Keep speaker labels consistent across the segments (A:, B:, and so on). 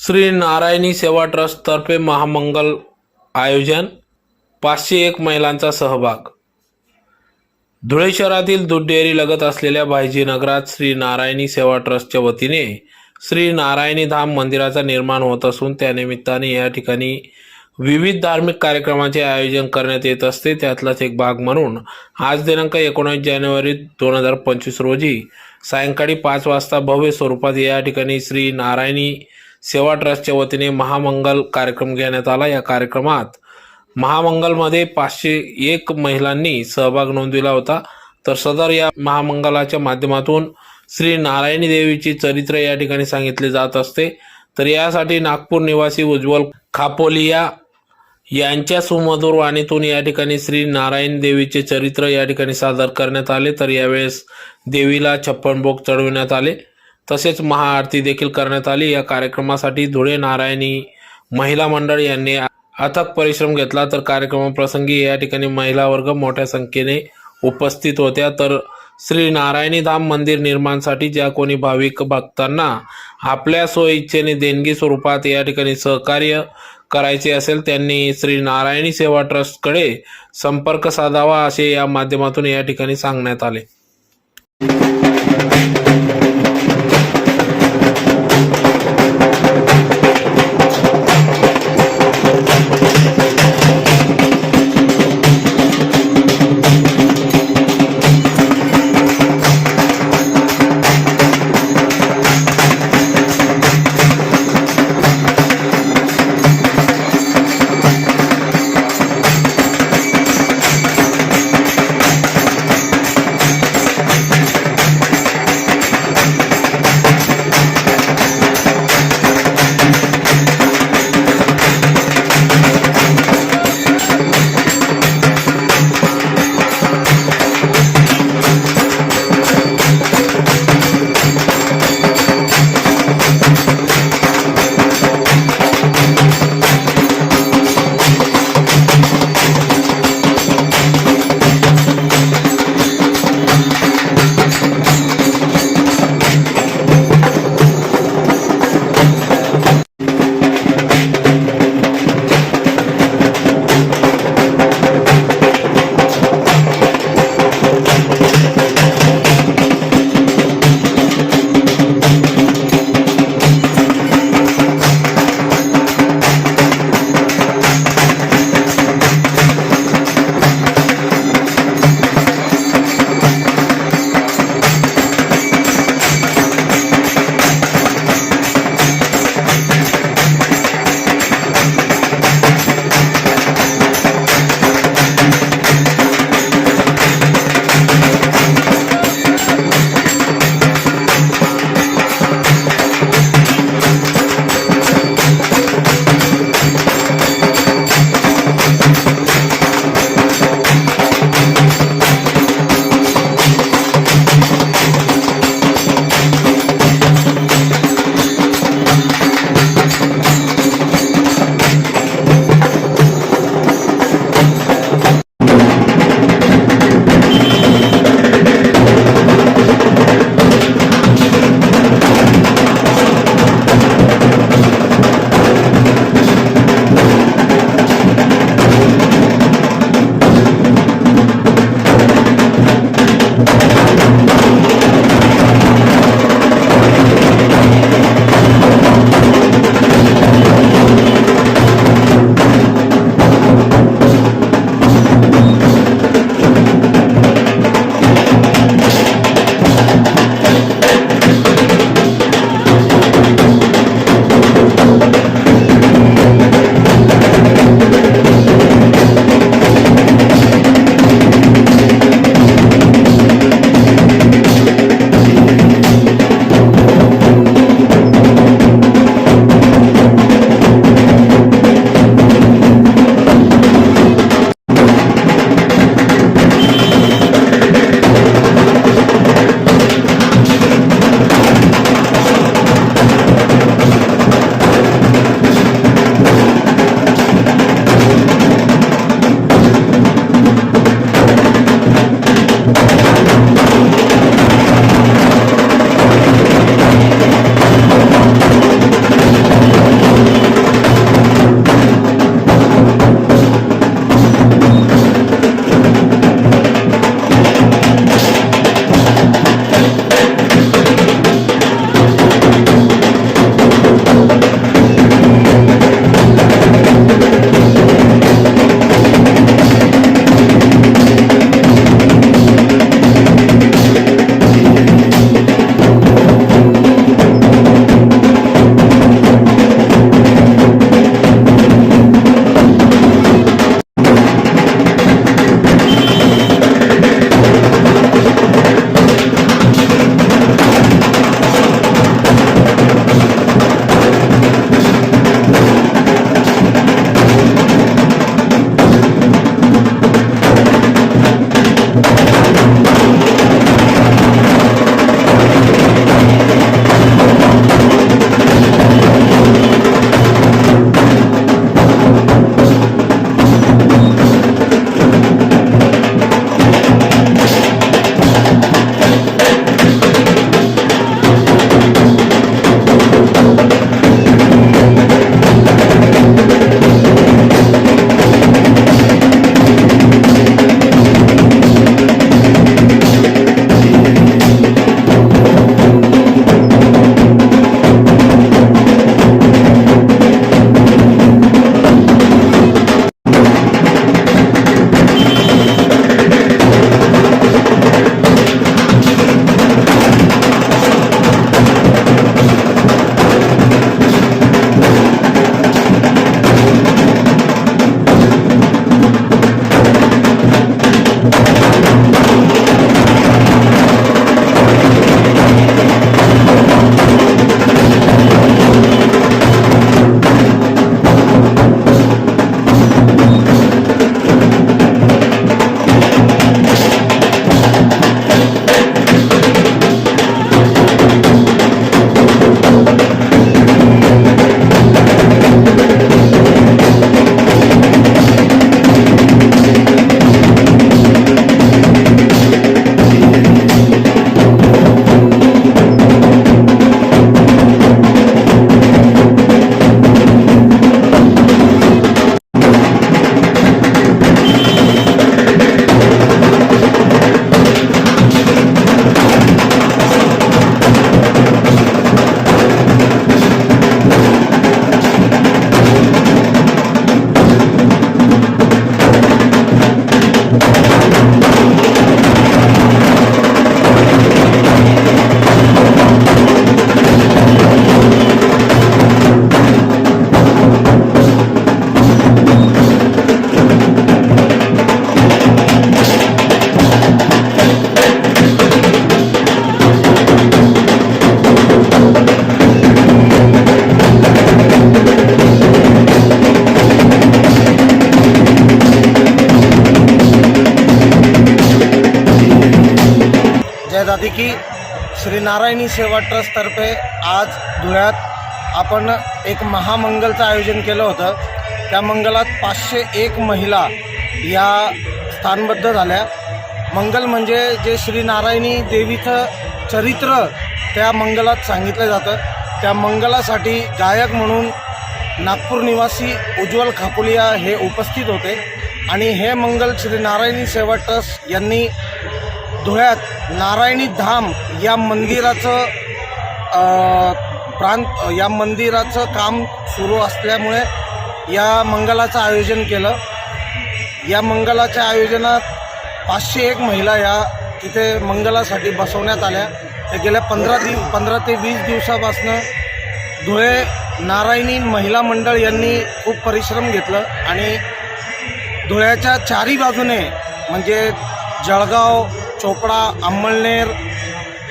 A: श्री नारायणी सेवा ट्रस्टतर्फे महामंगल आयोजन पाचशे एक महिलांचा सहभाग. धुळे शहरातील दूध डेअरी लगत असलेल्या भाईजीनगरात श्री नारायणी सेवा ट्रस्टच्या वतीने श्री नारायणी धाम मंदिराचा निर्माण होत असून त्यानिमित्ताने या ठिकाणी विविध धार्मिक कार्यक्रमाचे आयोजन करण्यात येत असते. त्यातलाच एक भाग म्हणून आज दिनांक एकोणीस जानेवारी दोन हजार पंचवीस रोजी सायंकाळी पाच वाजता भव्य स्वरूपात या ठिकाणी श्री नारायणी सेवा ट्रस्टच्या वतीने महामंगल कार्यक्रम घेण्यात आला. या कार्यक्रमात महामंगलमध्ये पाचशे एक महिलांनी सहभाग नोंदविला होता. तर सदर या महामंगलाच्या माध्यमातून श्री नारायणी देवीची चरित्र या ठिकाणी सांगितले जात असते. तर यासाठी नागपूर निवासी उज्ज्वल खापोलिया यांच्या सुमधुर वाणीतून या ठिकाणी श्री नारायण देवीचे चरित्र या ठिकाणी सादर करण्यात आले. तर यावेळेस देवीला छप्पन भोग चढविण्यात आले. तसेच महाआरती देखील करण्यात आली. या कार्यक्रमासाठी धुळे नारायणी महिला मंडळ यांनी अथक परिश्रम घेतला. तर कार्यक्रमाप्रसंगी या ठिकाणी महिला वर्ग मोठ्या संख्येने उपस्थित होत्या. तर श्री नारायणी धाम मंदिर निर्माणसाठी ज्या कोणी भाविक भक्तांना आपल्या स्वइच्छेने देणगी स्वरूपात या ठिकाणी सहकार्य करायचे असेल त्यांनी श्री नारायणी सेवा ट्रस्टकडे संपर्क साधावा असे या माध्यमातून या ठिकाणी सांगण्यात आले.
B: की श्री नारायणी सेवा ट्रस्टतर्फे आज धुळ्यात आपण एक महामंगलचं आयोजन केलं होतं. त्या मंगलात पाचशे एक महिला या स्थानबद्ध झाल्या. मंगल म्हणजे जे श्री नारायणी देवीचं चरित्र त्या मंगलात सांगितलं जातं. त्या मंगलासाठी गायक म्हणून नागपूर निवासी उज्ज्वल खापुलिया हे उपस्थित होते. आणि हे मंगल श्री नारायणी सेवा ट्रस्ट यांनी धुळ्यात नारायणी धाम या मंदिराचं प्रांत या मंदिराचं काम सुरू असल्यामुळे या मंगलाचं आयोजन केलं. या मंगलाच्या आयोजनात पाचशे एक महिला या तिथे मंगलासाठी बसवण्यात आल्या. त्या गेल्या पंधरा दिव पंधरा ते वीस दिवसापासनं धुळे नारायणी महिला मंडळ यांनी खूप परिश्रम घेतलं आणि धुळ्याच्या चारी बाजूने म्हणजे जळगाव चोपडा अंमळनेर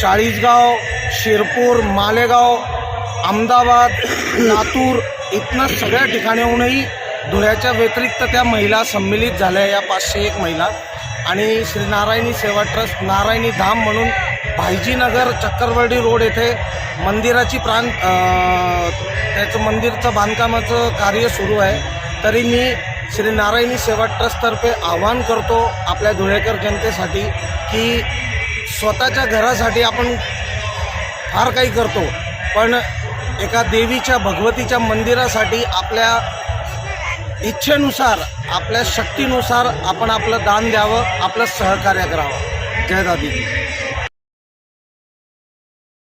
B: चाळीसगाव शिरपूर मालेगाव अहमदाबाद लातूर इथनं सगळ्या ठिकाणाहूनही धुळ्याच्या व्यतिरिक्त त्या महिला संमिलित झाल्या या पाचशे एक महिला. आणि श्री नारायणी सेवा ट्रस्ट नारायणी धाम म्हणून भाईजीनगर चक्करवर्डी रोड येथे मंदिराची प्राण त्याचं मंदिरचं बांधकामाचं कार्य सुरू आहे. तरी मी श्री नारायणी सेवा ट्रस्टतर्फे आवाहन करतो आपल्या धुळेकर जनतेसाठी की स्वतःच्या घरासाठी आपण फार काही करतो पण एका देवीच्या भगवतीच्या मंदिरासाठी आपल्या इच्छेनुसार आपल्या शक्तीनुसार आपण आपलं दान द्यावं आपलं सहकार्य करावं. जय दादी